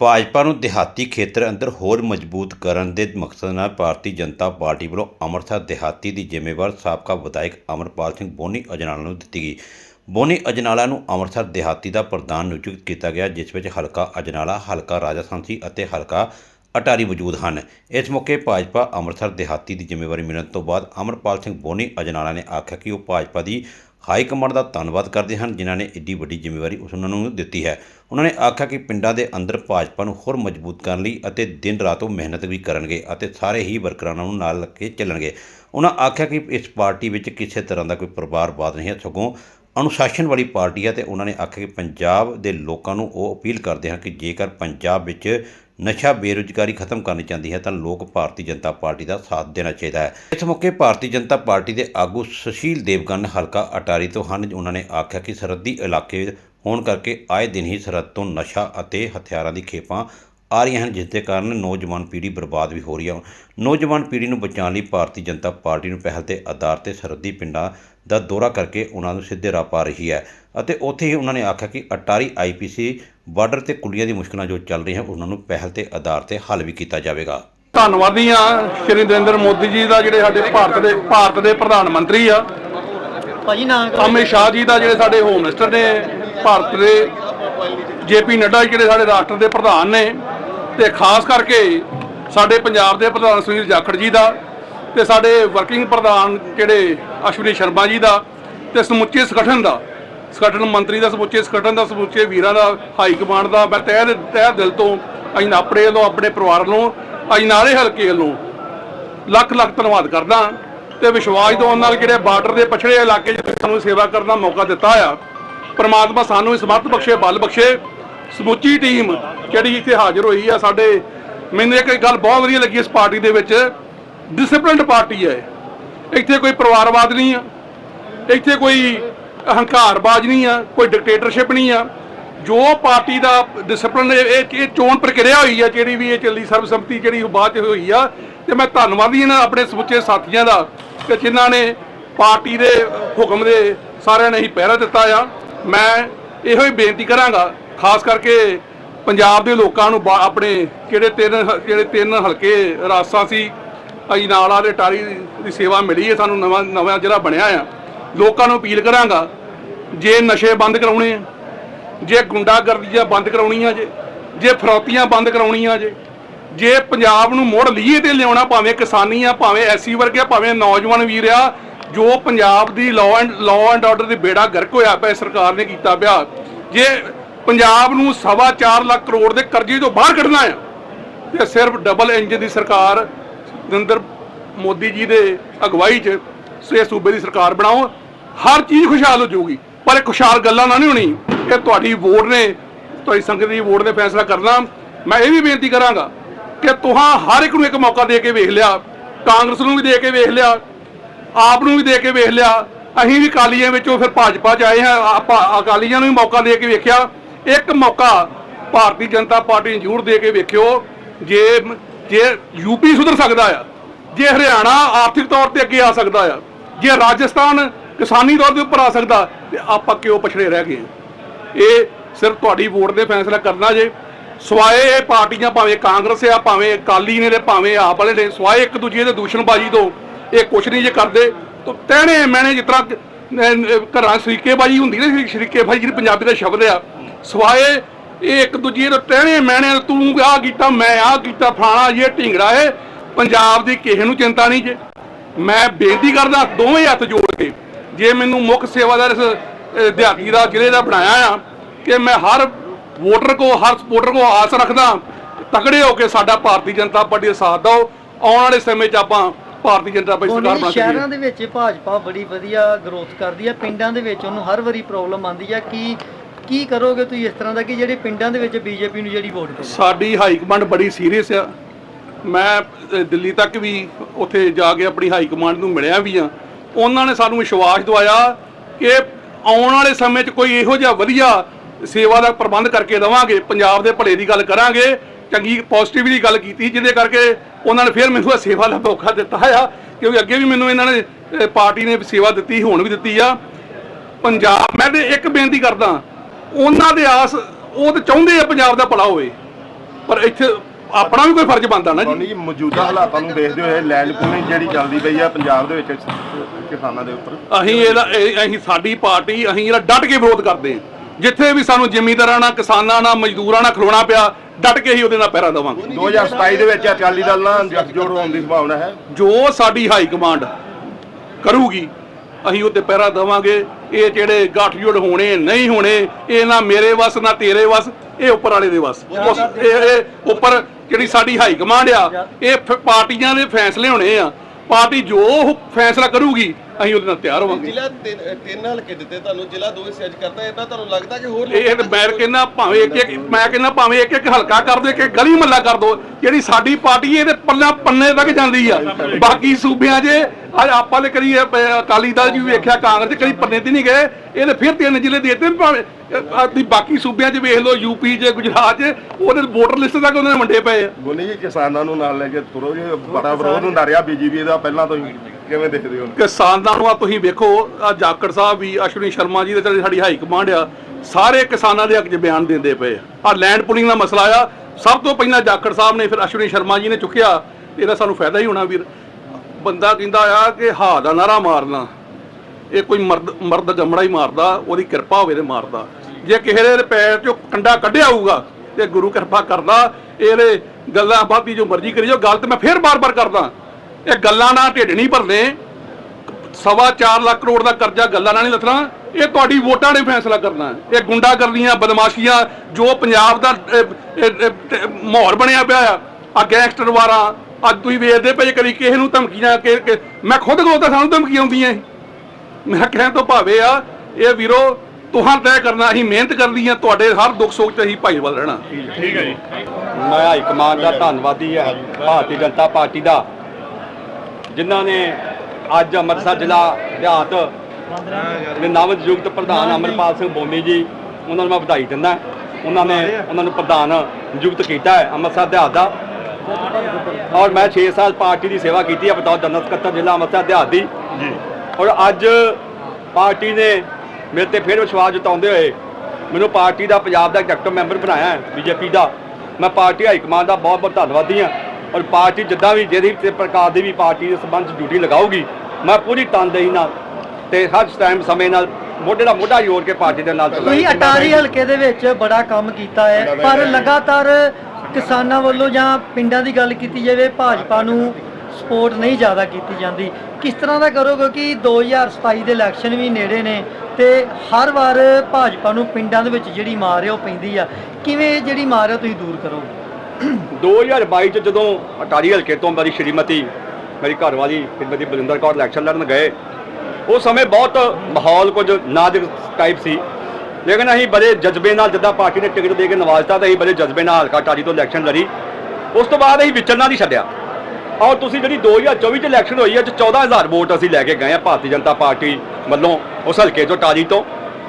ਭਾਜਪਾ ਨੂੰ ਦਿਹਾਤੀ ਖੇਤਰ ਅੰਦਰ ਹੋਰ ਮਜ਼ਬੂਤ ਕਰਨ ਦੇ ਮਕਸਦ ਨਾਲ ਭਾਰਤੀ ਜਨਤਾ ਪਾਰਟੀ ਵੱਲੋਂ ਅੰਮ੍ਰਿਤਸਰ ਦਿਹਾਤੀ ਦੀ ਜ਼ਿੰਮੇਵਾਰ ਸਾਬਕਾ ਵਿਧਾਇਕ ਅਮਰਪਾਲ ਸਿੰਘ ਬੋਨੀ ਅਜਨਾਲਾ ਨੂੰ ਦਿੱਤੀ ਗਈ। ਬੋਨੀ ਅਜਨਾਲਾ ਨੂੰ ਅੰਮ੍ਰਿਤਸਰ ਦਿਹਾਤੀ ਦਾ ਪ੍ਰਧਾਨ ਨਿਯੁਕਤ ਕੀਤਾ ਗਿਆ, ਜਿਸ ਵਿੱਚ ਹਲਕਾ ਅਜਨਾਲਾ, ਹਲਕਾ ਰਾਜਾਸਾਂਸੀ ਅਤੇ ਹਲਕਾ ਅਟਾਰੀ ਮੌਜੂਦ ਹਨ। ਇਸ ਮੌਕੇ ਭਾਜਪਾ ਅੰਮ੍ਰਿਤਸਰ ਦਿਹਾਤੀ ਦੀ ਜ਼ਿੰਮੇਵਾਰੀ ਮਿਲਣ ਤੋਂ ਬਾਅਦ ਅਮਰਪਾਲ ਸਿੰਘ ਬੋਨੀ ਅਜਨਾਲਾ ਨੇ ਆਖਿਆ ਕਿ ਉਹ ਭਾਜਪਾ ਦੀ ਹਾਈ ਕਮਾਂਡ ਦਾ ਧੰਨਵਾਦ ਕਰਦੇ ਹਨ, ਜਿਨ੍ਹਾਂ ਨੇ ਏਡੀ ਵੱਡੀ ਜ਼ਿੰਮੇਵਾਰੀ ਉਸ ਉਹਨਾਂ ਨੂੰ ਦਿੱਤੀ ਹੈ। ਉਹਨਾਂ ਨੇ ਆਖਿਆ ਕਿ ਪਿੰਡਾਂ ਦੇ ਅੰਦਰ ਭਾਜਪਾ ਨੂੰ ਹੋਰ ਮਜ਼ਬੂਤ ਕਰਨ ਲਈ ਅਤੇ ਦਿਨ ਰਾਤ ਉਹ ਮਿਹਨਤ ਵੀ ਕਰਨਗੇ ਅਤੇ ਸਾਰੇ ਹੀ ਵਰਕਰਾਂ ਨੂੰ ਨਾਲ ਲੱਗ ਕੇ ਚੱਲਣਗੇ। ਉਹਨਾਂ ਆਖਿਆ ਕਿ ਇਸ ਪਾਰਟੀ ਵਿੱਚ ਕਿਸੇ ਤਰ੍ਹਾਂ ਦਾ ਕੋਈ ਪਰਿਵਾਰਵਾਦ ਨਹੀਂ ਹੈ, ਸਗੋਂ ਅਨੁਸ਼ਾਸਨ ਵਾਲੀ ਪਾਰਟੀ ਹੈ ਤੇ ਉਹਨਾਂ ਨੇ ਆਖਿਆ ਕਿ ਪੰਜਾਬ ਦੇ ਲੋਕਾਂ ਨੂੰ ਉਹ ਅਪੀਲ ਕਰਦੇ ਹਨ ਕਿ ਜੇਕਰ ਪੰਜਾਬ ਵਿੱਚ ਨਸ਼ਾ ਬੇਰੁਜ਼ਗਾਰੀ ਖਤਮ ਕਰਨੀ ਚਾਹੁੰਦੀ ਹੈ ਤਾਂ ਲੋਕ ਭਾਰਤੀ ਜਨਤਾ ਪਾਰਟੀ ਦਾ ਸਾਥ ਦੇਣਾ ਚਾਹੀਦਾ ਹੈ। ਇਸ ਮੌਕੇ ਭਾਰਤੀ ਜਨਤਾ ਪਾਰਟੀ ਦੇ ਆਗੂ ਸੁਸ਼ੀਲ ਦੇਵਗਨ ਹਲਕਾ ਅਟਾਰੀ ਤੋਂ ਹਨ। ਉਹਨਾਂ ਨੇ ਆਖਿਆ ਕਿ ਸਰਹੱਦੀ ਇਲਾਕੇ ਹੋਣ ਕਰਕੇ ਆਏ ਦਿਨ ਹੀ ਸਰਹੱਦ ਤੋਂ ਨਸ਼ਾ ਅਤੇ ਹਥਿਆਰਾਂ ਦੀ ਖੇਪਾਂ ਆ ਰਹੀਆਂ ਹਨ, ਜਿਸ ਦੇ ਕਾਰਨ ਨੌਜਵਾਨ ਪੀੜ੍ਹੀ ਬਰਬਾਦ ਵੀ ਹੋ ਰਹੀ ਹੈ। ਨੌਜਵਾਨ ਪੀੜ੍ਹੀ ਨੂੰ ਬਚਾਉਣ ਲਈ ਭਾਰਤੀ ਜਨਤਾ ਪਾਰਟੀ ਨੂੰ ਪਹਿਲ ਦੇ ਆਧਾਰ ਤੇ ਸਰਹੱਦੀ ਪਿੰਡਾਂ ਦਾ ਦੌਰਾ ਕਰਕੇ ਉਹਨਾਂ ਨੂੰ ਸਿੱਧੇ ਰਾਹ ਪਾ ਰਹੀ ਹੈ ਅਤੇ ਉੱਥੇ ਹੀ ਉਹਨਾਂ ਨੇ ਆਖਿਆ ਕਿ ਅਟਾਰੀ ਆਈਪੀਸੀ ਬਾਰਡਰ ਤੇ ਕੁਲੀਆਂ ਦੀ ਮੁਸ਼ਕਲਾਂ ਜੋ ਚੱਲ ਰਹੀਆਂ ਉਹਨਾਂ ਨੂੰ ਪਹਿਲ ਦੇ ਆਧਾਰ ਤੇ ਹੱਲ ਵੀ ਕੀਤਾ ਜਾਵੇਗਾ। ਧੰਨਵਾਦੀ ਆ ਸ਼੍ਰੀ ਨਰਿੰਦਰ ਮੋਦੀ ਜੀ ਦਾ ਜਿਹੜੇ ਸਾਡੇ ਭਾਰਤ ਦੇ ਭਾਰਤ ਦੇ ਪ੍ਰਧਾਨ ਮੰਤਰੀ ਆ। ਭਾਜੀ ਨਾਂ ਅਮਿਤ ਸ਼ਾਹ ਜੀ ਦਾ ਜਿਹੜੇ ਸਾਡੇ ਹੋਮ ਮਿਨਿਸਟਰ ਨੇ ਭਾਰਤ ਦੇ ਜੇਪੀ ਨੱਡਾ ਜਿਹੜੇ ਸਾਡੇ ਰਾਸ਼ਟਰ ਦੇ ਪ੍ਰਧਾਨ ਨੇ ਤੇ ਖਾਸ ਕਰਕੇ ਸਾਡੇ ਪੰਜਾਬ ਦੇ ਪ੍ਰਧਾਨ ਸੁਨੀਲ ਜਾਖੜ ਜੀ ਦਾ ਤੇ ਸਾਡੇ ਵਰਕਿੰਗ ਪ੍ਰਧਾਨ ਜਿਹੜੇ ਅਸ਼ਵਨੀ ਸ਼ਰਮਾ ਜੀ ਦਾ ਤੇ ਸਮੁੱਚੇ ਸੰਗਠਨ ਦਾ। ਸੰਗਠਨ ਮੰਤਰੀ ਦਾ, ਸਮੁੱਚੇ ਸੰਗਠਨ ਦਾ, ਸਮੁੱਚੇ ਵੀਰਾਂ ਦਾ, ਹਾਈ ਕਮਾਂਡ ਦਾ। ਮੈਂ ਤਹਿ ਦੇ- ਤਹਿ ਦਿਲ ਤੋਂ ਅਸੀਂ ਆਪਣੇ ਵੱਲੋਂ, ਆਪਣੇ ਪਰਿਵਾਰ ਨੂੰ ਅਸੀਂ ਨਾਲੇ ਹਲਕੇ ਵੱਲੋਂ ਲੱਖ ਲੱਖ ਧੰਨਵਾਦ ਕਰਦਾ ਤੇ ਵਿਸ਼ਵਾਸ ਤੋਂ ਨਾਲ ਜਿਹੜੇ ਬਾਰਡਰ ਦੇ ਪਛੜੇ ਇਲਾਕੇ 'ਚ ਸਾਨੂੰ ਸੇਵਾ ਕਰਨ ਦਾ ਮੌਕਾ ਦਿੱਤਾ ਆ, ਪ੍ਰਮਾਤਮਾ ਸਾਨੂੰ ਇਸ ਸਮਰਥ ਬਖਸ਼ੇ, ਬਲ ਬਖਸ਼ੇ। ਸਮੁੱਚੀ ਟੀਮ ਜਿਹੜੀ ਇੱਥੇ ਹਾਜ਼ਰ ਹੋਈ ਆ, ਸਾਡੇ ਮੈਨੂੰ ਇੱਕ ਗੱਲ ਬਹੁਤ ਵਧੀਆ ਲੱਗੀ ਇਸ ਪਾਰਟੀ ਦੇ ਵਿੱਚ। ਡਿਸਪਲਿਨਡ ਪਾਰਟੀ ਹੈ ਇੱਥੇ ਕੋਈ ਪਰਿਵਾਰਵਾਦ ਨਹੀਂ ਆ। ਇੱਥੇ ਕੋਈ ਹੰਕਾਰਬਾਜ਼ ਨਹੀਂ ਆ, ਕੋਈ ਡਿਕਟੇਟਰਸ਼ਿਪ ਨਹੀਂ ਆ। ਜੋ ਪਾਰਟੀ ਦਾ ਡਿਸਪਲਿਨ ਇਹ ਚੋਣ ਪ੍ਰਕਿਰਿਆ ਹੋਈ ਆ, ਜਿਹੜੀ ਵੀ ਇਹ ਚੱਲੀ, ਸਰਬਸੰਮਤੀ ਜਿਹੜੀ ਬਾਅਦ ਚ ਹੋਈ ਆ, ਤੇ ਮੈਂ ਧੰਨਵਾਦੀ ਇਹਨਾਂ ਆਪਣੇ ਸਮੁੱਚੇ ਸਾਥੀਆਂ ਦਾ, ਕਿ ਜਿਨ੍ਹਾਂ ਨੇ ਪਾਰਟੀ ਦੇ ਹੁਕਮ ਦੇ ਸਾਰਿਆਂ ਨੇ ਹੀ ਪਹਿਰਾ ਦਿੱਤਾ ਆ। ਮੈਂ ਇਹੋ ਹੀ ਬੇਨਤੀ ਕਰਾਂਗਾ, ਖਾਸ ਕਰਕੇ ਪੰਜਾਬ ਦੇ ਲੋਕਾਂ ਨੂੰ ਬਾ- ਆਪਣੇ ਜਿਹੜੇ ਤਿੰਨ ਜਿਹੜੇ ਤਿੰਨ ਹਲਕੇ ਰਾਸਾਂ ਸੀ ਅਸੀਂ ਨਾਲ ਆ ਦੇ ਟਾਰੀ ਦੀ ਸੇਵਾ ਮਿਲੀ ਹੈ ਸਾਨੂੰ ਨਵਾਂ ਨਵਾਂ ਜਿਹੜਾ ਬਣਿਆ ਆ। ਲੋਕਾਂ ਨੂੰ ਅਪੀਲ ਕਰਾਂਗਾ ਜੇ ਨਸ਼ੇ ਬੰਦ ਕਰਾਉਣੇ ਆ ਜੇ ਗੁੰਡਾਗਰਦੀਆਂ ਬੰਦ ਕਰਾਉਣੀਆਂ ਜੇ ਜੇ ਫਰੌਤੀਆਂ ਬੰਦ ਕਰਾਉਣੀਆਂ ਜੇ ਜੇ ਪੰਜਾਬ ਨੂੰ ਮੁੜ ਲੀਏ ਤੇ ਲਿਆਉਣਾ ਭਾਵੇਂ ਕਿਸਾਨੀ ਆ ਭਾਵੇਂ ਐਸੀ ਵਰਗੇ ਆ, ਭਾਵੇਂ ਨੌਜਵਾਨ ਵੀਰ ਆ ਜੋ ਪੰਜਾਬ ਦੀ law and law and order ਦੇ ਬੇੜਾ ਗਰਕ ਹੋਇਆ ਪਿਆ ਸਰਕਾਰ ਨੇ ਕੀਤਾ ਪਿਆ ਜੇ ਪੰਜਾਬ ਨੂੰ ਸਵਾ ਚਾਰ ਲੱਖ ਕਰੋੜ ਦੇ ਕਰਜ਼ੇ ਤੋਂ ਬਾਹਰ ਕੱਢਣਾ ਆ ਤੇ ਸਿਰਫ ਡਬਲ ਇੰਜਨ ਦੀ ਸਰਕਾਰ ਨਰਿੰਦਰ ਮੋਦੀ ਜੀ ਦੇ ਅਗਵਾਈ 'ਚ ਸੇ ਸੂਬੇ ਦੀ ਸਰਕਾਰ ਬਣਾਓ, ਹਰ ਚੀਜ਼ ਖੁਸ਼ਹਾਲ ਹੋ ਜਾਊਗੀ। ਪਰ ਇਹ ਖੁਸ਼ਹਾਲ ਗੱਲਾਂ ਨਾ ਨਹੀਂ ਹੋਣੀ। ਇਹ ਤੁਹਾਡੀ ਵੋਟ ਨੇ, ਤੁਹਾਡੀ ਸੰਗਤ ਦੀ ਵੋਟ ਨੇ ਫੈਸਲਾ ਕਰਨਾ। ਮੈਂ ਇਹ ਵੀ ਬੇਨਤੀ ਕਰਾਂਗਾ ਕਿ ਤੁਹਾਂ ਹਰ ਇੱਕ ਨੂੰ ਇੱਕ ਮੌਕਾ ਦੇ ਕੇ ਵੇਖ ਲਿਆ, ਕਾਂਗਰਸ ਨੂੰ ਵੀ ਦੇ ਕੇ ਵੇਖ ਲਿਆ, ਆਪ ਨੂੰ ਵੀ ਦੇ ਕੇ ਵੇਖ ਲਿਆ। ਅਸੀਂ ਵੀ ਅਕਾਲੀਆਂ ਵਿੱਚੋਂ ਫਿਰ ਭਾਜਪਾ ਚ ਆਏ ਹਾਂ, ਆਪਾਂ ਅਕਾਲੀਆਂ ਨੂੰ ਵੀ ਮੌਕਾ ਦੇ ਕੇ ਵੇਖਿਆ। ਇੱਕ ਮੌਕਾ ਭਾਰਤੀ ਜਨਤਾ ਪਾਰਟੀ ਨੂੰ ਜ਼ਰੂਰ ਦੇ ਕੇ ਵੇਖਿਓ। ਜੇ ਜੇ ਯੂਪੀ ਸੁਧਰ ਸਕਦਾ ਆ, ਜੇ ਹਰਿਆਣਾ ਆਰਥਿਕ ਤੌਰ ਤੇ ਅੱਗੇ ਆ ਸਕਦਾ ਆ, ਜੇ ਰਾਜਸਥਾਨ ਕਿਸਾਨੀ ਤੌਰ ਦੇ ਉੱਪਰ ਆ ਸਕਦਾ, ਤੇ ਆਪਾਂ ਕਿਉਂ ਪਛੜੇ ਰਹਿ ਗਏ ਇਹ ਸਿਰਫ ਤੁਹਾਡੀ ਵੋਟ ਦੇ ਫੈਸਲਾ ਕਰਨਾ ਜੇ। ਸਵਾਏ ਇਹ ਪਾਰਟੀਆਂ ਭਾਵੇਂ ਕਾਂਗਰਸ ਆ, ਭਾਵੇਂ ਅਕਾਲੀ ਨੇ ਤੇ ਭਾਵੇਂ ਆਪ ਵਾਲੇ ਨੇ, ਸਵਾਏ ਇੱਕ ਦੂਜੇ ਦੇ ਦੂਸ਼ਣਬਾਜ਼ੀ ਤੋਂ ਇਹ ਕੁਛ ਨਹੀਂ ਜੇ ਕਰਦੇ, ਤਾਂ ਤਹਿਣੇ ਮੈਨੇ ਜਿਸ ਤਰ੍ਹਾਂ ਘਰਾਂ ਸ਼ਰੀਕੇਬਾਜ਼ੀ ਹੁੰਦੀ ਨਾ, ਸ਼ਰੀਕੇਬਾਜ਼ੀ ਜਿਹੜੀ ਪੰਜਾਬੀ ਦਾ ਸ਼ਬਦ ਆ, ਸਵਾਏ ਇਹ ਇੱਕ ਦੂਜੇ ਦੇ ਟਹਿਣੇ ਮੈਣੇ ਤੂੰ ਆਹ ਕੀਤਾ ਮੈਂ ਆਹ ਕੀਤਾ ਫਲਾਣਾ ਇਹ ਢਿੰਗੜਾ ਹੈ ਪੰਜਾਬ ਦੀ ਕਿਸੇ ਨੂੰ ਚਿੰਤਾ ਨਹੀਂ ਜੇ। ਮੈਂ ਬੇਨਤੀ ਕਰਦਾ ਦੋਵੇਂ ਹੱਥ ਜੋੜ ਕੇ ਜੇ ਮੈਨੂੰ ਮੁੱਖ ਸੇਵਾਦਾਰ ਇਸ ਦਿਹਾਤੀ ਦਾ ਜ਼ਿਲ੍ਹੇ ਦਾ ਬਣਾਇਆ ਆ ਕਿ ਮੈਂ ਹਰ ਵੋਟਰ ਕੋ ਹਰ ਸਪੋਰਟਰ ਕੋ ਆਸ ਰੱਖਦਾ ਤਕੜੇ ਹੋ ਕੇ ਸਾਡਾ ਭਾਰਤੀ ਜਨਤਾ ਪਾਰਟੀ ਦਾ ਸਾਥ ਦਿਓ। ਆਉਣ ਵਾਲੇ ਸਮੇਂ 'ਚ ਆਪਾਂ ਭਾਰਤੀ ਜਨਤਾ ਪਾਰਟੀ ਸਰਕਾਰ ਬਣਾ ਸ਼ਹਿਰਾਂ ਸਕੀਏ ਦੇ ਵਿੱਚ ਭਾਜਪਾ ਬੜੀ ਵਧੀਆ ਗਰੋਥ ਕਰਦੀ ਹੈ ਪਿੰਡਾਂ ਦੇ ਵਿੱਚ ਉਹਨੂੰ ਹਰ ਵਾਰੀ ਪ੍ਰੋਬਲਮ ਆਉਂਦੀ ਹੈ ਕੀ ਕੀ ਕਰੋਗੇ ਤੁਸੀਂ ਇਸ ਤਰ੍ਹਾਂ ਦਾ ਕਿ ਜਿਹੜੇ ਪਿੰਡਾਂ ਦੇ ਵਿੱਚ ਬੀਜੇਪੀ ਨੂੰ ਜਿਹੜੀ ਵੋਟ ਕਰੋ ਸਾਡੀ ਹਾਈ ਕਮਾਂਡ ਬੜੀ ਸੀਰੀਅਸ ਆ। ਮੈਂ ਅ, ਦਿੱਲੀ ਤੱਕ ਵੀ ਉੱਥੇ ਜਾ ਕੇ ਆਪਣੀ ਹਾਈ ਕਮਾਂਡ ਨੂੰ ਮਿਲਿਆ ਵੀ ਆ। ਉਹਨਾਂ ਨੇ ਸਾਨੂੰ ਵਿਸ਼ਵਾਸ ਦਿਵਾਇਆ ਕਿ ਆਉਣ ਵਾਲੇ ਸਮੇਂ 'ਚ ਕੋਈ ਇਹੋ ਜਿਹਾ ਵਧੀਆ ਸੇਵਾ ਦਾ ਪ੍ਰਬੰਧ ਕਰਕੇ ਦੇਵਾਂਗੇ। ਪੰਜਾਬ ਦੇ ਭਲੇ ਦੀ ਗੱਲ ਕਰਾਂਗੇ। ਚੰਗੀ ਪੋਜ਼ਿਟਿਵ ਦੀ ਗੱਲ ਕੀਤੀ ਜਿਹਦੇ ਕਰਕੇ ਉਹਨਾਂ ਨੇ ਫਿਰ ਮੈਨੂੰ ਇਹ ਸੇਵਾ ਦਾ ਮੌਕਾ ਦਿੱਤਾ ਆ। ਕਿਉਂਕਿ ਅੱਗੇ ਵੀ ਮੈਨੂੰ ਇਹਨਾਂ ਨੇ ਅ, ਪਾਰਟੀ ਨੇ ਸੇਵਾ ਦਿੱਤੀ ਹੁਣ ਵੀ ਦਿੱਤੀ ਆ। ਪੰਜਾਬ ਮੈਂ ਤੇ ਇੱਕ ਬੇਨਤੀ ਕਰਦਾ ਉਹਨਾਂ ਦੇ ਆਸ ਉਹ ਤੇ ਚਾਹੁੰਦੇ ਆ ਪੰਜਾਬ ਦਾ ਭਲਾ ਹੋਵੇ। ਪਰ ਇੱਥੇ ਆਪਣਾ ਵੀ ਕੋਈ ਫਰਜ਼ ਬਣਦਾ ਨਾ ਜੀ। ਮੌਜੂਦਾ ਹਾਲਾਤਾਂ ਨੂੰ ਦੇਖਦੇ ਹੋਏ ਲੈਂਡ ਪੂਲਿੰਗ ਜਿਹੜੀ ਚੱਲਦੀ ਪਈ ਆ ਪੰਜਾਬ ਦੇ ਵਿੱਚ ਕਿਸਾਨਾਂ ਦੇ ਉੱਪਰ। ਅਸੀਂ ਇਹਦਾ ਇਹ- ਅਸੀਂ ਸਾਡੀ ਪਾਰਟੀ ਅਸੀਂ ਇਹਦਾ ਡਟ ਕੇ ਵਿਰੋਧ ਕਰਦੇ ਹਾਂ। ਜਿੱਥੇ ਵੀ ਸਾਨੂੰ ਜ਼ਿਮੀਂਦਾਰਾਂ ਨਾਲ ਕਿਸਾਨਾਂ ਨਾਲ ਮਜ਼ਦੂਰਾਂ ਨਾਲ ਖਲੋਣਾ ਪਿਆ ਡਟ ਕੇ ਹੀ ਉਹਦੇ ਨਾਲ ਪੈਰਾ ਦੇਵਾਂਗੇ। 2027 ਦੇ ਵਿੱਚ ਅਕਾਲੀ ਦਲ ਨਾਲ ਜੋੜ ਹੋਣ ਦੀ ਸੰਭਾਵਨਾ ਹੈ। ਜੋ ਸਾਡੀ ਹਾਈ ਕਮਾਂਡ ਕਰੂਗੀ ਅਸੀਂ ਉੱਤੇ ਪਹਿਰਾ ਦੇਵਾਂਗੇ। ਇਹ ਜਿਹੜੇ ਗੱਠਜੋੜ ਹੋਣੇ, ਨਹੀਂ ਹੋਣੇ, ਇਹ ਨਾ ਮੇਰੇ ਵੱਸ, ਨਾ ਤੇਰੇ ਵੱਸ, ਇਹ ਉੱਪਰ ਵਾਲੇ ਦੇ ਵੱਸ। ਉਸ- ਇਹ ਇਹ ਉੱਪਰ ਜਿਹੜੀ ਸਾਡੀ ਹਾਈ ਕਮਾਂਡ ਆ, ਇਹ ਫ- ਪਾਰਟੀਆਂ ਦੇ ਫੈਸਲੇ ਹੋਣੇ ਆ। ਪਾਰਟੀ ਜੋ ਫੈਸਲਾ ਕਰੂਗੀ ਅਸੀਂ ਉਹਦੇ ਨਾਲ ਤਿਆਰ ਹੋਵਾਂਗੇ। ਜ਼ਿਲ੍ਹਾ ਤਿੰਨ ਤਿੰਨ ਹਲਕੇ ਦਿੱਤੇ ਤੁਹਾਨੂੰ ਜ਼ਿਲ੍ਹਾ ਦੋ ਹਿੱਸੇ ਅੱਜ ਕਰਤਾ ਇਹਨਾਂ ਤੁਹਾਨੂੰ ਲੱਗਦਾ ਕਿ ਹੋਰ ਇਹ ਤੇ ਮੈਂ ਕਹਿੰਦਾ ਭਾਵੇਂ ਇੱਕ ਇੱਕ ਮੈਂ ਕਹਿੰਦਾ ਭਾਵੇਂ ਇੱਕ ਇੱਕ ਹਲਕਾ ਕਰ ਦੋ ਇੱਕ ਇੱਕ ਗਲੀ ਮੱਲਾ ਕਰ ਦੋ ਜਿਹੜੀ ਸਾਡੀ ਪਾਰਟੀ ਇਹਦੇ ਪੱਲਾ ਪੰਨੇ ਤੱਕ ਜਾਂਦੀ ਆ। ਬਾਕੀ ਸੂਬਿਆਂ 'ਚ ਅੱਜ ਆਪਾਂ ਨੇ ਕਰੀ ਇਹ ਪ- ਅਕਾਲੀ ਦਲ ਜੀ ਵੀ ਵੇਖਿਆ ਕਾਂਗਰਸ 'ਚ ਕਦੀ ਪੰਨੇ ਤੇ ਨਹੀਂ ਗਏ ਇਹਦੇ ਫਿਰ ਤਿੰਨ ਜ਼ਿਲ੍ਹੇ ਦੇ ਦਿੱਤੇ ਭਾਵੇਂ ਅ- ਬਾਕੀ ਸੂਬਿਆਂ 'ਚ ਵੇਖ ਲਓ ਯੂਪੀ 'ਚ ਗੁਜਰਾਤ 'ਚ ਉਹਦੇ ਵੋਟਰ ਲਿਸਟ ਤੱਕ ਉਹਨਾਂ ਨੇ ਵੰਡੇ ਪਏ ਆ। ਗੋਨੀ ਜੀ ਕਿਸਾਨਾਂ ਨੂੰ ਨਾਲ ਲੈ ਕੇ ਤੁਰੋ ਜੀ ਬੜਾ ਵਿਰੋਧ ਹੁੰਦਾ ਰਿਹਾ ਬੀਜੇਪੀ ਦਾ ਪਹਿਲਾਂ ਤੋਂ ਹੀ। ਕਿਵੇਂ ਦੇਖਦੇ ਹੋ? ਕਿਸਾਨਾਂ ਨੂੰ ਆ ਤੁਸੀਂ ਵੇਖੋ, ਆ ਜਾਕੜ ਸਾਹਿਬ ਵੀ, ਅਸ਼ਵਨੀ ਸ਼ਰਮਾ ਜੀ ਦੇ ਤੇ ਸਾਡੀ ਹਾਈ ਕਮਾਂਡ ਆ, ਸਾਰੇ ਕਿਸਾਨਾਂ ਦੇ ਹੱਕ 'ਚ ਬਿਆਨ ਦਿੰਦੇ ਪਏ ਆ। ਲੈਂਡ ਪੁਲਿੰਗ ਦਾ ਮਸਲਾ ਆ, ਸਭ ਤੋਂ ਪਹਿਲਾਂ ਜਾਕੜ ਸਾਹਿਬ ਨੇ, ਫਿਰ ਅਸ਼ਵਨੀ ਸ਼ਰਮਾ ਜੀ ਨੇ ਚੁੱਕਿਆ, ਇਹਦਾ ਸਾਨੂੰ ਫਾਇਦਾ ਹੀ ਹੋਣਾ ਵੀਰ। ਬੰਦਾ ਕਹਿੰਦਾ ਆ ਕਿ ਹਾ ਦਾ ਨਾਰਾ ਮਾਰਨਾ, ਇਹ ਕੋਈ ਮਰਦ ਮਰਦ ਜੰਮੜਾ ਹੀ ਮਾਰਦਾ, ਉਹਦੀ ਕਿਰਪਾ ਹੋਵੇ ਤੇ ਮਾਰਦਾ। ਜੇ ਕਿਸੇ ਦੇ ਪੈਰ ਚੋਂ ਕੰਡਾ ਕੱਢਿਆ ਹੋਊਗਾ, ਤੇ ਗੁਰੂ ਕਿਰਪਾ ਕਰਦਾ, ਇਹਦੇ ਗੱਲਾਂ ਬਾਤੀ ਜੋ ਮਰਜ਼ੀ ਕਰੀ ਜੋ ਗੱਲ ਤੇ ਮੈਂ ਫੇਰ ਬਾਰ-ਬਾਰ ਕਰਦਾ। ਇਹ ਗੱਲਾਂ ਨਾਲ ਢਿੱਡ ਨਹੀਂ ਭਰਦੇ। ਸਵਾ 4 ਲੱਖ ਕਰੋੜ ਦਾ ਕਰਜ਼ਾ ਗੱਲਾਂ ਨਾਲ ਨਹੀਂ ਲੱਥਣਾ। ਇਹ ਤੁਹਾਡੀ ਵੋਟਾਂ ਨੇ ਫੈਸਲਾ ਕਰਨਾ। ਹੈ। ਇਹ ਗੁੰਡਾਗਰਦੀਆਂ ਬਦਮਾਸ਼ੀਆਂ ਜੋ ਪੰਜਾਬ ਦਾ ਮਾਹੌਲ ਬਣਿਆ ਪਿਆ ਆ। ਆ ਗੈਂਗਸਟਰ ਵਾਰਾਂ ਅੱਜ ਤੁਸੀਂ ਵੇਖਦੇ ਪਏ ਕਦੀ ਕਿਸੇ ਨੂੰ ਧਮਕੀਆਂ ਕਿ ਕਿ- ਮੈਂ ਖੁਦ ਕੋਲ ਤਾਂ ਸਾਨੂੰ ਧਮਕੀਆਂ ਆਉਂਦੀਆਂ। ਮੈਂ ਕਹਿਣ ਤੋਂ ਭਾਵੇਂ ਆ ਇਹ ਵੀਰੋ ਤੁਹਾਂ ਤੈਅ ਕਰਨਾ ਅਸੀਂ ਮਿਹਨਤ ਕਰਨੀ ਆ ਤੁਹਾਡੇ ਹਰ ਦੁੱਖ ਸੁੱਖ ਤੇ ਅਸੀਂ ਭਾਈਵਾਲ ਰਹਿਣਾ। ਮੈਂ ਹਾਈ ਕਮਾਂਡ ਦਾ ਧੰਨਵਾਦੀ ਹਾਂ ਭਾਰਤੀ ਜਨਤਾ ਪਾਰਟੀ ਦਾ। ਜਿਨ੍ਹਾਂ ਨੇ ਅੱਜ ਅੰਮ੍ਰਿਤਸਰ ਜ਼ਿਲ੍ਹਾ ਦਿਹਾਤ ਦੇ ਨਵ ਨਿਯੁਕਤ ਪ੍ਰਧਾਨ ਅਮਰਪਾਲ ਸਿੰਘ ਬੋਨੀ ਜੀ ਉਹਨਾਂ ਨੂੰ ਮੈਂ ਵਧਾਈ ਦਿੰਦਾ। ਉਹਨਾਂ ਨੇ ਉਹਨਾਂ ਨੂੰ ਪ੍ਰਧਾਨ ਨਿਯੁਕਤ ਕੀਤਾ ਹੈ ਅੰਮ੍ਰਿਤਸਰ ਦਿਹਾਤ ਦਾ। ਔਰ ਮੈਂ 6 ਸਾਲ ਪਾਰਟੀ ਦੀ ਸੇਵਾ ਕੀਤੀ ਹੈ ਬਤੌਰ ਜਨਰਲ ਸਕੱਤਰ ਜ਼ਿਲ੍ਹਾ ਅੰਮ੍ਰਿਤਸਰ ਦਿਹਾਤ ਦੀ। ਜੀ। ਔਰ ਅੱਜ ਪਾਰਟੀ ਨੇ ਮੇਰੇ ਤੇ ਫਿਰ ਵਿਸ਼ਵਾਸ ਜਤਾਉਂਦੇ ਹੋਏ ਮੈਨੂੰ ਪਾਰਟੀ ਦਾ ਪੰਜਾਬ ਦਾ ਐਗਜ਼ੈਕਟਿਵ ਮੈਂਬਰ ਬਣਾਇਆ ਹੈ ਬੀਜੇਪੀ ਦਾ। ਮੈਂ ਪਾਰਟੀ ਹਾਈ ਕਮਾਂਡ ਦਾ ਬਹੁਤ ਬਹੁਤ ਧੰਨਵਾਦੀ ਹਾਂ। ਔਰ ਪਾਰਟੀ ਜਿੱਦਾਂ ਵੀ ਜਿਹਦੀ ਤੇ ਪ੍ਰਕਾਰ ਦੀ ਵੀ ਪਾਰਟੀ ਦੇ ਸੰਬੰਧ 'ਚ ਡਿਊਟੀ ਲਗਾਊਗੀ ਮੈਂ ਪੂਰੀ ਤਨਦੇਹੀ ਨਾਲ ਤੇ ਹਰ ਟਾਈਮ ਸਮੇਂ ਨਾਲ ਮੋਢੇ ਦਾ ਮੋਢਾ ਜੋੜ ਕੇ ਪਾਰਟੀ ਦੇ ਨਾਲ ਤੁਸੀਂ ਅਟਾਰੀ ਹਲਕੇ ਦੇ ਵਿੱਚ ਬੜਾ ਕੰਮ ਕੀਤਾ ਹੈ ਪਰ ਲਗਾਤਾਰ ਕਿਸਾਨਾਂ ਵੱਲੋਂ ਜਾਂ ਪਿੰਡਾਂ ਦੀ ਗੱਲ ਕੀਤੀ ਜਾਵੇ ਭਾਜਪਾ ਨੂੰ ਸਪੋਰਟ ਨਹੀਂ ਜ਼ਿਆਦਾ ਕੀਤੀ ਜਾਂਦੀ। ਕਿਸ ਤਰ੍ਹਾਂ ਦਾ ਕਰੋਗੇ ਕਿ 2027 ਦੇ ਇਲੈਕਸ਼ਨ ਵੀ ਨੇੜੇ ਨੇ ਤੇ ਹਰ ਵਾਰ ਭਾਜਪਾ ਨੂੰ ਪਿੰਡਾਂ ਦੇ ਵਿੱਚ ਜਿਹੜੀ ਮਾਰ ਹੈ ਉਹ ਪੈਂਦੀ ਆ ਕਿਵੇਂ ਜਿਹੜੀ ਮਾਰ ਹੈ ਤੁਸੀਂ ਦੂਰ ਕਰੋਗੇ? 2022 ਚ ਜਦੋਂ ਅਟਾਰੀ ਹਲਕੇ ਤੋਂ ਮੇਰੀ ਸ਼੍ਰੀਮਤੀ, ਮੇਰੀ ਘਰਵਾਲੀ ਸ਼੍ਰੀਮਤੀ ਬਲਿੰਦਰ ਕੌਰ ਇਲੈਕਸ਼ਨ ਲੜਨ ਗਏ, ਉਸ ਸਮੇਂ ਬਹੁਤ ਮਾਹੌਲ ਕੁਝ ਨਾਜ਼ੁਕ ਟਾਈਪ ਸੀ। ਲੇਕਿਨ ਅਸੀਂ ਬੜੇ ਜਜ਼ਬੇ ਨਾਲ, ਜਿੱਦਾਂ ਪਾਰਟੀ ਨੇ ਟਿਕਟ ਦੇ ਕੇ ਨਵਾਜ਼ਤਾ ਤਾਂ ਅਸੀਂ ਬੜੇ ਜਜ਼ਬੇ ਨਾਲ ਹਲਕਾ ਅਟਾਰੀ ਤੋਂ ਇਲੈਕਸ਼ਨ ਲੜੀ। ਉਸ ਤੋਂ ਬਾਅਦ ਅਸੀਂ ਵਿਚਰਨਾ ਨਹੀਂ ਛੱਡਿਆ। ਔਰ ਤੁਸੀਂ ਜਿਹੜੀ 2024 ਚ ਇਲੈਕਸ਼ਨ ਹੋਈ ਹੈ ਚ 14000 ਵੋਟ ਅਸੀਂ ਲੈ ਕੇ ਗਏ ਆ ਭਾਰਤੀ ਜਨਤਾ ਪਾਰਟੀ ਵੱਲੋਂ ਉਸ ਹਲਕੇ ਤੋਂ ਟਾਰੀ ਤੋਂ।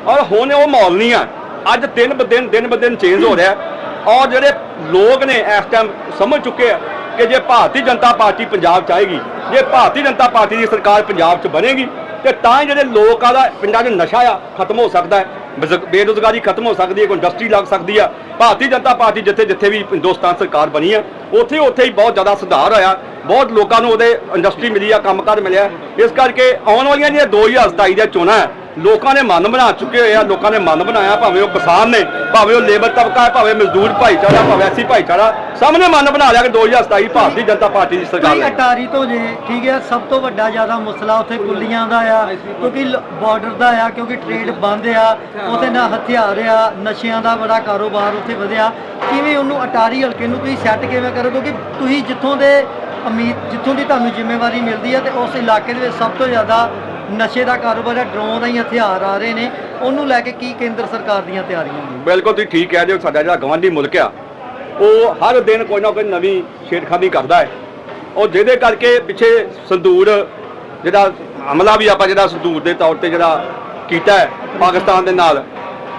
ਔਰ ਹੁਣ ਉਹ ਮਾਹੌਲ ਨਹੀਂ ਆ ਅੱਜ ਦਿਨ ਬ ਦਿਨ ਦਿਨ ਬ ਦਿਨ ਚੇਂਜ ਹੋ ਰਿਹਾ ਔਰ ਜਿਹੜੇ ਲੋਕ ਨੇ ਇਸ ਟਾਈਮ ਸਮਝ ਚੁੱਕੇ ਆ ਕਿ ਜੇ ਭਾਰਤੀ ਜਨਤਾ ਪਾਰਟੀ ਪੰਜਾਬ ਚ ਆਏਗੀ, ਜੇ ਭਾਰਤੀ ਜਨਤਾ ਪਾਰਟੀ ਦੀ ਸਰਕਾਰ ਪੰਜਾਬ ਚ ਬਣੇਗੀ, ਤੇ ਤਾਂ ਹੀ ਜਿਹੜੇ ਲੋਕਾਂ ਦਾ ਪਿੰਡਾਂ 'ਚ ਨਸ਼ਾ ਆ ਖਤਮ ਹੋ ਸਕਦਾ ਹੈ। ਬੇਜ਼- ਬੇਰੁਜ਼ਗਾਰੀ ਖਤਮ ਹੋ ਸਕਦੀ ਹੈ, ਕੋਈ ਇੰਡਸਟਰੀ ਲੱਗ ਸਕਦੀ ਆ। ਭਾਰਤੀ ਜਨਤਾ ਪਾਰਟੀ ਜਿੱਥੇ ਜਿੱਥੇ ਵੀ ਹਿੰਦੁਸਤਾਨ ਸਰਕਾਰ ਬਣੀ ਆ, ਉੱਥੇ ਉੱਥੇ ਹੀ ਬਹੁਤ ਜ਼ਿਆਦਾ ਸੁਧਾਰ ਹੋਇਆ। ਬਹੁਤ ਲੋਕਾਂ ਨੂੰ ਉਹਦੇ ਇੰਡਸਟਰੀ ਮਿਲੀ ਆ, ਕੰਮਕਾਰ ਮਿਲਿਆ। ਇਸ ਕਰਕੇ ਆਉਣ ਵਾਲੀਆਂ ਜਿਹੜੀਆਂ 2027 ਦੀਆਂ ਚੋਣਾਂ ਹੈ ਲੋਕਾਂ ਨੇ ਮਨ ਬਣਾ ਚੁੱਕੇ ਹੋਏ ਆ ਲੋਕਾਂ ਨੇ ਮਨ ਬਣਾਇਆ ਭਾਵੇਂ ਉਹ ਕਿਸਾਨ ਨੇ ਭਾਵੇਂ ਉਹ ਲੇਬਰ ਤਬਕਾ ਹੈ ਭਾਵੇਂ ਮਜ਼ਦੂਰ ਭਾਈਚਾਰਾ ਭਾਵੇਂ ਐਸੀ ਭਾਈਚਾਰਾ ਸਭ ਨੇ ਮਨ ਬਣਾ ਲਿਆ ਕਿ 2027 ਭਾਰਤੀ ਜਨਤਾ ਪਾਰਟੀ ਦੀ ਸਰਕਾਰ ਹੈ। ਅਟਾਰੀ ਤੋਂ ਜੇ ਠੀਕ ਹੈ ਸਭ ਤੋਂ ਵੱਡਾ ਜ਼ਿਆਦਾ ਮਸਲਾ ਉੱਥੇ ਕੁੱਲੀਆਂ ਦਾ ਆ ਕਿਉਂਕਿ ਬਾਰਡਰ ਦਾ ਆ ਕਿਉਂਕਿ ਟ੍ਰੇਡ ਬੰਦ ਆ ਉੱਥੇ ਨਾ ਹਥਿਆਰ ਆ ਨਸ਼ਿਆਂ ਦਾ ਬੜਾ ਕਾਰੋਬਾਰ ਉੱਥੇ ਵਧਿਆ। ਕਿਵੇਂ ਉਹਨੂੰ ਅਟਾਰੀ ਹਲਕੇ ਨੂੰ ਤੁਸੀਂ ਸੈੱਟ ਕਿਵੇਂ ਕਰੋ ਕਿਉਂਕਿ ਤੁਸੀਂ ਜਿੱਥੋਂ ਦੇ ਅਮੀਰ ਜਿੱਥੋਂ ਦੀ ਤੁਹਾਨੂੰ ਜ਼ਿੰਮੇਵਾਰੀ ਮਿਲਦੀ ਹੈ ਤੇ ਉਸ ਇਲਾਕੇ ਦੇ ਵਿੱਚ ਸਭ ਤੋਂ ਜ਼ਿਆਦਾ ਨਸ਼ੇ ਦਾ ਕਾਰੋਬਾਰ ਹੈ, ਡਰੋਨ ਦਾ ਹਥਿਆਰ ਆ ਰਹੇ ਨੇ। ਉਹਨੂੰ ਲੈ ਕੇ ਕੀ ਕੇਂਦਰ ਸਰਕਾਰ ਦੀਆਂ ਤਿਆਰੀਆਂ ਨੇ? ਬਿਲਕੁਲ ਤੁਸੀਂ ਠੀਕ ਕਹਿ ਰਹੇ ਹੋ, ਸਾਡਾ ਜਿਹੜਾ ਗਵਾਂਢੀ ਮੁਲਕ ਆ, ਉਹ ਹਰ ਦਿਨ ਕੋਈ ਨਾ ਕੋਈ ਨਵੀਂ ਛੇੜਖਾਨੀ ਕਰਦਾ ਹੈ। ਉਹ ਜਿਹਦੇ ਕਰਕੇ ਪਿੱਛੇ ਸੰਦੂਰ ਜਿਹੜਾ ਹਮਲਾ ਵੀ ਆਪਾਂ ਜਿਹੜਾ ਸੰਦੂਰ ਦੇ ਤੌਰ ਤੇ ਜਿਹੜਾ ਕੀਤਾ ਹੈ, ਪਾਕਿਸਤਾਨ ਦੇ ਨਾਲ,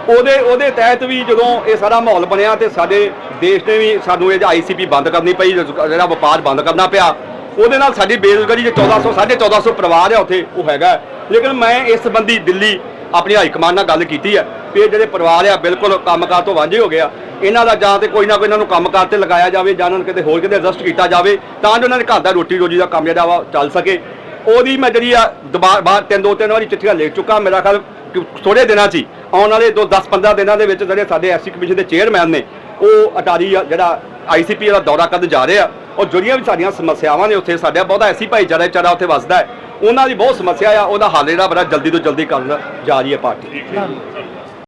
ਉਹਦੇ ਉਹਦੇ ਤਹਿਤ ਵੀ ਜਦੋਂ ਇਹ ਸਾਰਾ ਮਾਹੌਲ ਬਣਿਆ ਤੇ ਸਾਡੇ ਦੇਸ਼ ਨੇ ਵੀ ਸਾਨੂੰ ਇਹ ਆਈਸੀਪੀ ਬੰਦ ਕਰਨੀ ਪਈ, ਜਿਹੜਾ ਵਪਾਰ ਬੰਦ ਕਰਨਾ ਪਿਆ ਉਹਦੇ ਨਾਲ ਸਾਡੀ ਬੇਰੁਜ਼ਗਾਰੀ ਜੇ 1400 1450 ਪਰਿਵਾਰ ਹੈ ਉੱਥੇ, ਉਹ ਹੈਗਾ। ਲੇਕਿਨ ਮੈਂ ਇਸ ਸੰਬੰਧੀ ਦਿੱਲੀ ਆਪਣੀ ਹਾਈ ਕਮਾਂਡ ਨਾਲ ਗੱਲ ਕੀਤੀ ਹੈ ਵੀ ਇਹ ਜਿਹੜੇ ਪਰਿਵਾਰ ਆ, ਬਿਲਕੁਲ ਕੰਮਕਾਰ ਤੋਂ ਵਾਂਝੇ ਹੋ ਗਿਆ ਇਹਨਾਂ ਦਾ ਜਾਂ ਤੇ ਕੋਈ ਨਾ ਕੋਈ ਇਹਨਾਂ ਨੂੰ ਕੰਮਕਾਰ ਤੇ ਲਗਾਇਆ ਜਾਵੇ ਜਾਂ ਉਹਨਾਂ ਨੂੰ ਕਿਤੇ ਹੋਰ ਕਿਤੇ ਐਡਜਸਟ ਕੀਤਾ ਜਾਵੇ, ਤਾਂ ਜੋ ਉਹਨਾਂ ਦੇ ਘਰ ਦਾ ਰੋਟੀ ਰੋਜੀ ਦਾ ਕੰਮ ਜਿਹੜਾ ਵਾ ਚੱਲ ਸਕੇ। ਉਹਦੀ ਮੈਂ ਜਿਹੜੀ ਆ, ਦੁਬਾਰਾ, ਬਾਹਰ ਤਿੰਨ, ਦੋ, ਤਿੰਨ ਵਾਰੀ ਚਿੱਠੀਆਂ ਲਿਖ ਚੁੱਕਾ, ਮੇਰਾ ਖਿਆਲ ਕਿ ਥੋੜੇ ਦਿਨਾਂ 'ਚ ਹੀ, ਆਉਣ ਵਾਲੇ ਦੋ 10 15 ਦਿਨਾਂ ਦੇ ਵਿੱਚ ਜਿਹੜੇ ਸਾਡੇ ਐਸਸੀ ਕਮਿਸ਼ਨ ਦੇ ਚੇਅਰਮੈਨ ਨੇ, ਉਹ ਅਟਾਰੀ ਆ ਜਿਹੜਾ ਆਈਸੀਪੀ ਦਾ ਦੌਰਾ ਕਰਨ ਜਾ ਰਹੇ ਆ। ਉਹ ਜਿਹੜੀਆਂ ਵੀ ਸਾਡੀਆਂ ਸਮੱਸਿਆਵਾਂ ਨੇ ਉੱਥੇ, ਸਾਡਾ ਬਹੁਤਾ ਐਸੀ ਭਾਈਚਾਰਾ ਚਾਰਾ ਉੱਥੇ ਵੱਸਦਾ ਹੈ। ਉਹਨਾਂ ਦੀ ਬਹੁਤ ਸਮੱਸਿਆ ਆ, ਉਹਦਾ ਹੱਲ ਜਿਹੜਾ ਬੜਾ ਜਲਦੀ ਤੋਂ ਜਲਦੀ ਕਰਨ ਜਾ ਰਹੀ ਹੈ ਪਾਰਟੀ।